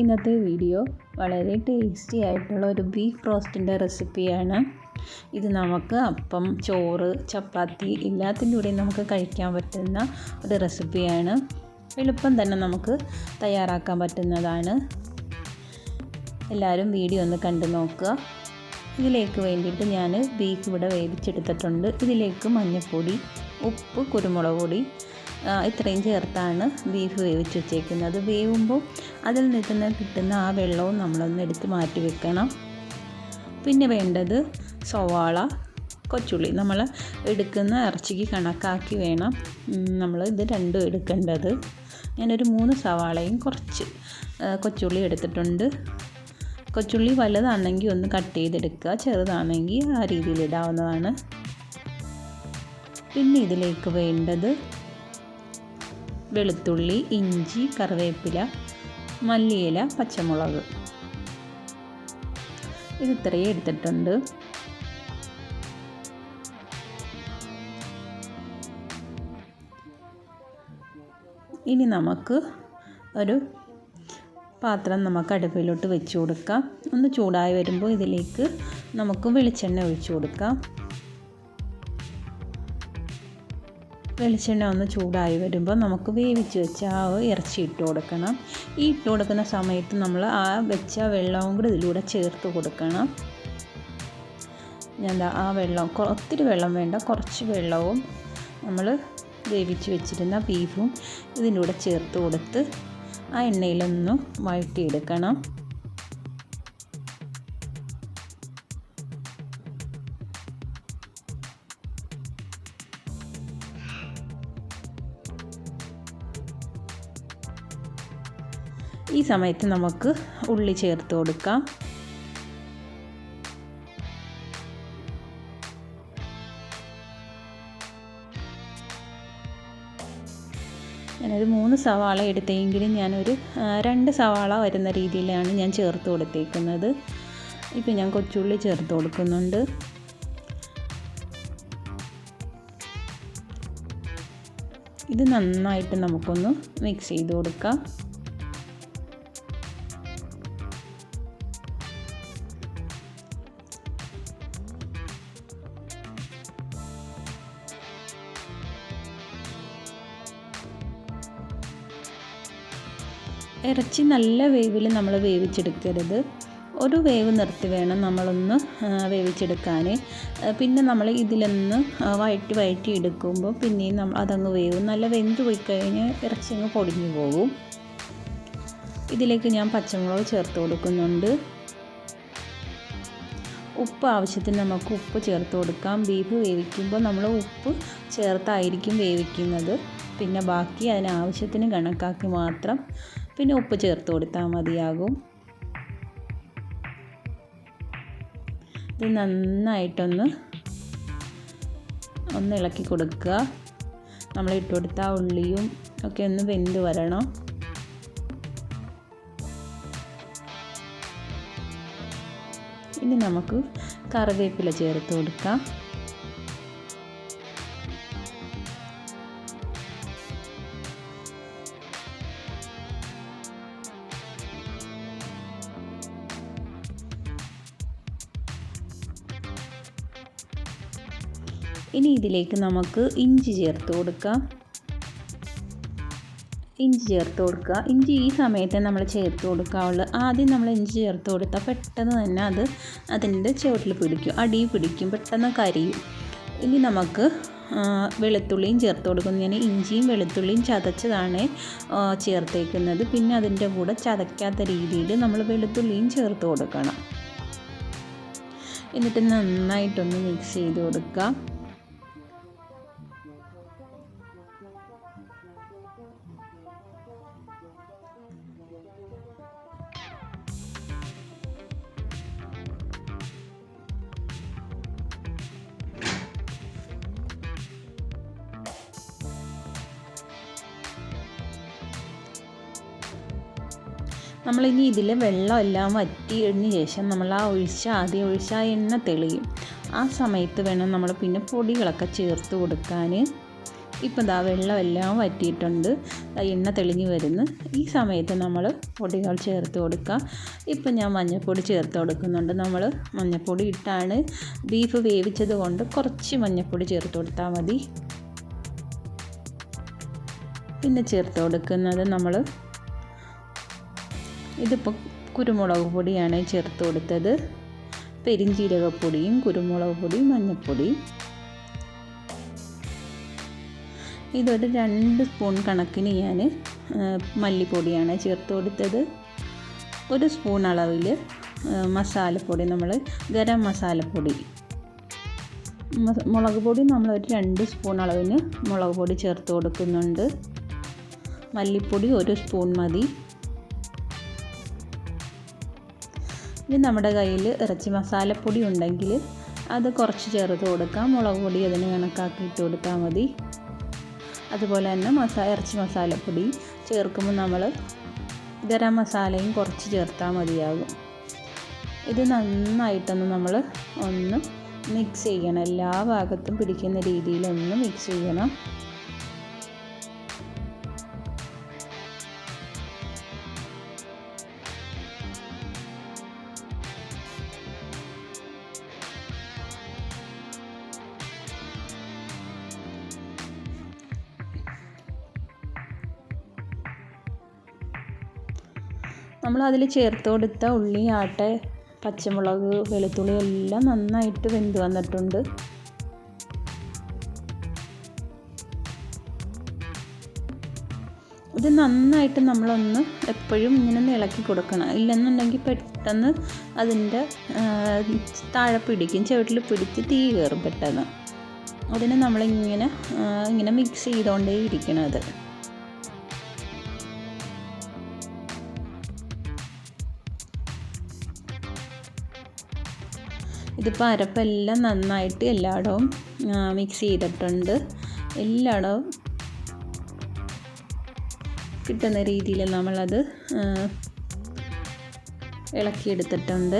ഇന്നത്തെ വീഡിയോ വളരെ ടേസ്റ്റി ആയിട്ടുള്ള ഒരു ബീഫ് റോസ്റ്റിന്റെ റെസിപ്പിയാണ് ഇത് നമുക്ക് അപ്പം ചോറ് ചപ്പാത്തി എല്ലാത്തിന്റെ കൂടെയും നമുക്ക് കഴിക്കാൻ പറ്റുന്ന ഒരു റെസിപ്പിയാണ് എളുപ്പം തന്നെ നമുക്ക് തയ്യാറാക്കാൻ പറ്റുന്നതാണ്. എല്ലാവരും വീഡിയോ ഒന്ന് കണ്ടു നോക്കുക. ഇതിലേക്ക് വേണ്ടിയിട്ട് ഞാൻ ബീഫ് ഇവിടെ വേവിച്ചെടുത്തിട്ടുണ്ട്. ഇതിലേക്ക് മഞ്ഞൾപ്പൊടി ഉപ്പ് കുരുമുളക് പൊടി ഇത്രയും ചേർത്താണ് ബീഫ് വേവിച്ച് വെച്ചേക്കുന്നത്. വേവുമ്പോൾ അതിൽ നിന്ന് കിട്ടുന്ന ആ വെള്ളവും നമ്മളൊന്ന് എടുത്ത് മാറ്റി വെക്കണം. പിന്നെ വേണ്ടത് സവാള കൊച്ചുള്ളി. നമ്മൾ എടുക്കുന്ന ഇറച്ചിക്ക് കണക്കാക്കി വേണം. നമ്മൾ ഇത് രണ്ടും എടുക്കേണ്ടത്. ഞാനൊരു മൂന്ന് സവാളയും കുറച്ച് കൊച്ചുള്ളി എടുത്തിട്ടുണ്ട്. കൊച്ചുള്ളി വലുതാണെങ്കിൽ ഒന്ന് കട്ട് ചെയ്തെടുക്കുക. ചെറുതാണെങ്കിൽ ആ രീതിയിൽ ഇടാവുന്നതാണ്. പിന്നെ ഇതിലേക്ക് വേണ്ടത് വെളുത്തുള്ളി ഇഞ്ചി കറിവേപ്പില മല്ലിയില പച്ചമുളക്. ഇത് ഇത്രയും എടുത്തിട്ടുണ്ട്. ഇനി നമുക്ക് ഒരു പാത്രം നമുക്ക് അടുപ്പിലോട്ട് വെച്ച് കൊടുക്കാം. ഒന്ന് ചൂടായി വരുമ്പോൾ ഇതിലേക്ക് നമുക്ക് വെളിച്ചെണ്ണ ഒഴിച്ചു കൊടുക്കാം. വെളിച്ചെണ്ണ ഒന്ന് ചൂടായി വരുമ്പോൾ നമുക്ക് വേവിച്ച് വെച്ച ആ ഇറച്ചി ഇട്ട് കൊടുക്കണം. ഈ ഇട്ട് കൊടുക്കുന്ന സമയത്ത് നമ്മൾ ആ വെച്ച വെള്ളവും കൂടി ഇതിലൂടെ ചേർത്ത് കൊടുക്കണം. ഞാൻ ആ വെള്ളം ഒത്തിരി വെള്ളം വേണ്ട കുറച്ച് വെള്ളവും നമ്മൾ വേവിച്ച് വെച്ചിരുന്ന ബീഫും ഇതിന്റെ കൂടെ ചേർത്ത് കൊടുത്ത് ആ എണ്ണയിലൊന്ന് വഴറ്റിയെടുക്കണം. ഈ സമയത്ത് നമുക്ക് ഉള്ളി ചേർത്ത് കൊടുക്കാം. ഞാനൊരു മൂന്ന് സവാള എടുത്തെങ്കിലും ഞാനൊരു രണ്ട് സവാള വരുന്ന രീതിയിലാണ് ഞാൻ ചേർത്ത് കൊടുത്തേക്കുന്നത്. ഇപ്പം ഞാൻ കൊച്ചുള്ളി ചേർത്ത് കൊടുക്കുന്നുണ്ട്. ഇത് നന്നായിട്ട് നമുക്കൊന്ന് മിക്സ് ചെയ്ത് കൊടുക്കാം. ഇറച്ചി നല്ല വേവിൽ നമ്മൾ വേവിച്ചെടുക്കരുത്. ഒരു വേവ് നിർത്തി വേണം നമ്മളൊന്ന് വേവിച്ചെടുക്കാൻ പിന്നെ നമ്മൾ ഇതിലൊന്ന് വഴറ്റി വഴറ്റി എടുക്കുമ്പോൾ പിന്നെയും നമ്മൾ അതങ്ങ് വേവും. നല്ല വെന്ത് പോയി കഴിഞ്ഞാൽ ഇറച്ചി അങ്ങ് പൊടിഞ്ഞു പോകും ഇതിലേക്ക് ഞാൻ പച്ചമുളക് ചേർത്ത് കൊടുക്കുന്നുണ്ട്. ഉപ്പ് ആവശ്യത്തിന് നമുക്ക് ഉപ്പ് ചേർത്ത് കൊടുക്കാം. ബീഫ് വേവിക്കുമ്പോൾ നമ്മൾ ഉപ്പ് ചേർത്തായിരിക്കും വേവിക്കുന്നത്. പിന്നെ ബാക്കി അതിനാവശ്യത്തിന് കണക്കാക്കി മാത്രം പിന്നെ ഉപ്പ് ചേർത്ത് കൊടുത്താൽ മതിയാകും. ഇത് നന്നായിട്ടൊന്ന് ഒന്ന് ഇളക്കി കൊടുക്കുക. നമ്മൾ ഇട്ട് കൊടുത്ത ഉള്ളിയും ഒക്കെ ഒന്ന് വെന്ത് വരണം. ഇനി നമുക്ക് കറിവേപ്പില ചേർത്ത് കൊടുക്കാം. ഇനി ഇതിലേക്ക് നമുക്ക് ഇഞ്ചി ചേർത്ത് കൊടുക്കാം. ഇഞ്ചി ചേർത്ത് കൊടുക്കുക. ഇഞ്ചി ഈ സമയത്ത് നമ്മൾ ചേർത്ത് കൊടുക്കാവുള്ളൂ. ആദ്യം നമ്മൾ ഇഞ്ചി ചേർത്ത് കൊടുത്താൽ പെട്ടെന്ന് തന്നെ അത് അതിന്റെ ചുവട്ടിൽ പിടിക്കും. അടി പിടിക്കും. പെട്ടെന്ന് കരിയും. ഇനി നമുക്ക് വെളുത്തുള്ളിയും ചേർത്ത് കൊടുക്കുന്നു. ഞാൻ ഇഞ്ചിയും വെളുത്തുള്ളിയും ചതച്ചതാണ് ചേർത്തേക്കുന്നത്. പിന്നെ അതിന്റെ കൂടെ ചതയ്ക്കാത്ത രീതിയിൽ നമ്മൾ വെളുത്തുള്ളിയും ചേർത്ത് കൊടുക്കണം. എന്നിട്ട് നന്നായിട്ടൊന്ന് മിക്സ് ചെയ്ത് കൊടുക്കുക. നമ്മളിനി ഇതിൽ വെള്ളമെല്ലാം വറ്റിയതിന് ശേഷം നമ്മൾ ആ ഒഴിച്ച ആദ്യം ഒഴിച്ച ആ എണ്ണ തെളിയും. ആ സമയത്ത് വേണം നമ്മൾ പിന്നെ പൊടികളൊക്കെ ചേർത്ത് കൊടുക്കാൻ ഇപ്പം ദാ വെള്ളമെല്ലാം വറ്റിയിട്ടുണ്ട്. എണ്ണ തെളിഞ്ഞ് വരുന്നു. ഈ സമയത്ത് നമ്മൾ പൊടികൾ ചേർത്ത് കൊടുക്കുക ഇപ്പം ഞാൻ മഞ്ഞൾപ്പൊടി ചേർത്ത് കൊടുക്കുന്നുണ്ട്. നമ്മൾ മഞ്ഞൾപ്പൊടി ഇട്ടാണ് ബീഫ് വേവിച്ചത് കൊണ്ട് കുറച്ച് മഞ്ഞൾപ്പൊടി ചേർത്ത് കൊടുത്താൽ മതി. പിന്നെ ചേർത്ത് കൊടുക്കുന്നത് നമ്മൾ ഇതിപ്പോൾ കുരുമുളക് പൊടിയാണ് ചേർത്ത് കൊടുത്തത്. പെരിഞ്ചീരകപ്പൊടിയും കുരുമുളക് പൊടിയും മഞ്ഞൾപ്പൊടി ഇതൊരു രണ്ട് സ്പൂൺ കണക്കിന് ഞാൻ മല്ലിപ്പൊടിയാണ് ചേർത്ത് കൊടുത്തത്. ഒരു സ്പൂൺ അളവിൽ മസാലപ്പൊടി നമ്മൾ ഗരം മസാലപ്പൊടി. മുളക് പൊടി നമ്മൾ ഒരു രണ്ട് സ്പൂൺ അളവിന് മുളക് പൊടി ചേർത്ത് കൊടുക്കുന്നുണ്ട്. മല്ലിപ്പൊടി ഒരു സ്പൂൺ മതി. ഇനി നമ്മുടെ കയ്യിൽ ഇറച്ചി മസാലപ്പൊടി ഉണ്ടെങ്കിൽ അത് കുറച്ച് ചേർത്ത് കൊടുക്കാം. മുളക് പൊടി അതിന് കണക്കാക്കി ഇട്ട് കൊടുത്താൽ മതി. അതുപോലെ തന്നെ മസാല ഇറച്ചി മസാലപ്പൊടി ചേർക്കുമ്പോൾ നമ്മൾ ഗരം മസാലയും കുറച്ച് ചേർത്താൽ മതിയാകും. ഇത് നന്നായിട്ടൊന്ന് നമ്മൾ ഒന്ന് മിക്സ് ചെയ്യണം. എല്ലാ ഭാഗത്തും പിടിക്കുന്ന രീതിയിലൊന്ന് മിക്സ് ചെയ്യണം. നമ്മൾ അതിൽ ചേർത്ത് കൊടുത്ത ഉള്ളി ആട്ടെ പച്ചമുളക് വെളുത്തുള്ളി എല്ലാം നന്നായിട്ട് വെന്ത് വന്നിട്ടുണ്ട്. ഇത് നന്നായിട്ട് നമ്മളൊന്ന് എപ്പോഴും ഇങ്ങനെ ഇളക്കി കൊടുക്കണം. ഇല്ലെന്നുണ്ടെങ്കിൽ പെട്ടെന്ന് അതിന്റെ താഴെ പിടിക്കും. ചുവട്ടിൽ പിടിച്ച് തീ കയറും പെട്ടെന്ന്. അതിന് നമ്മളിങ്ങനെ ഇങ്ങനെ മിക്സ് ചെയ്തുകൊണ്ടേ ഇരിക്കണം അത്. ഇതിപ്പോൾ അരപ്പെല്ലാം നന്നായിട്ട് എല്ലായിടവും മിക്സ് ചെയ്തിട്ടുണ്ട്. എല്ലായിടവും കിട്ടുന്ന രീതിയിൽ നമ്മളത് ഇളക്കിയെടുത്തിട്ടുണ്ട്.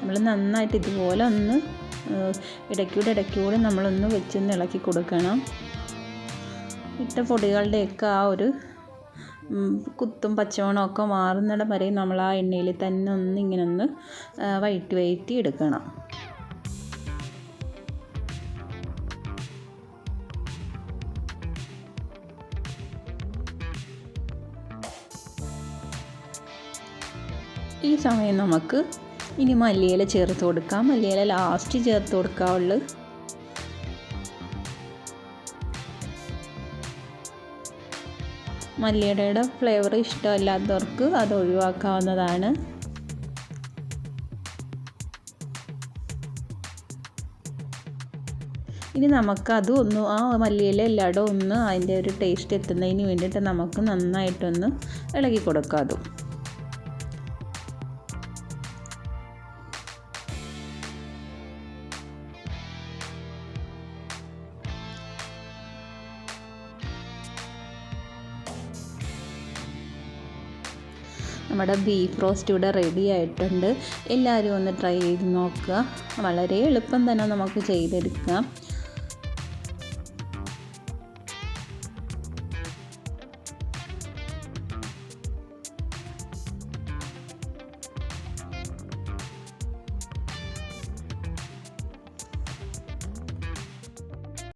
നമ്മൾ നന്നായിട്ട് ഇതുപോലെ ഒന്ന് ഇടയ്ക്കൂടെ ഇടയ്ക്കൂടെ നമ്മളൊന്ന് വെച്ചൊന്ന് ഇളക്കി കൊടുക്കണം. ഇട്ട പൊടികളുടെയൊക്കെ ആ ഒരു കുത്തും പച്ചമണമൊക്കെ മാറുന്നിടം വരെ നമ്മൾ ആ എണ്ണയിൽ തന്നെ ഒന്ന് ഇങ്ങനെ ഒന്ന് വയറ്റി വയറ്റി എടുക്കണം. ഈ സമയം നമുക്ക് ഇനി മല്ലിയില ചേർത്ത് കൊടുക്കാം. മല്ലിയില ലാസ്റ്റ് ചേർത്ത് കൊടുക്കാവുള്ളൂ. മല്ലിയിലയുടെ ഫ്ലേവർ ഇഷ്ടമല്ലാത്തവർക്ക് അത് ഒഴിവാക്കാവുന്നതാണ്. ഇനി നമുക്ക് അതും ഒന്ന് ആ മല്ലിയില എല്ലായിടും ഒന്ന് അതിന്റെ ഒരു ടേസ്റ്റ് എത്തുന്നതിന് വേണ്ടിയിട്ട് നമുക്ക് നന്നായിട്ടൊന്ന് ഇളകി കൊടുക്കാം അതും. നമ്മുടെ ബീഫ് റോസ്റ്റ് ഇവിടെ റെഡി ആയിട്ടുണ്ട്. എല്ലാവരും ഒന്ന് ട്രൈ ചെയ്ത് നോക്കുക. വളരെ എളുപ്പം തന്നെ നമുക്ക് ചെയ്തെടുക്കാം.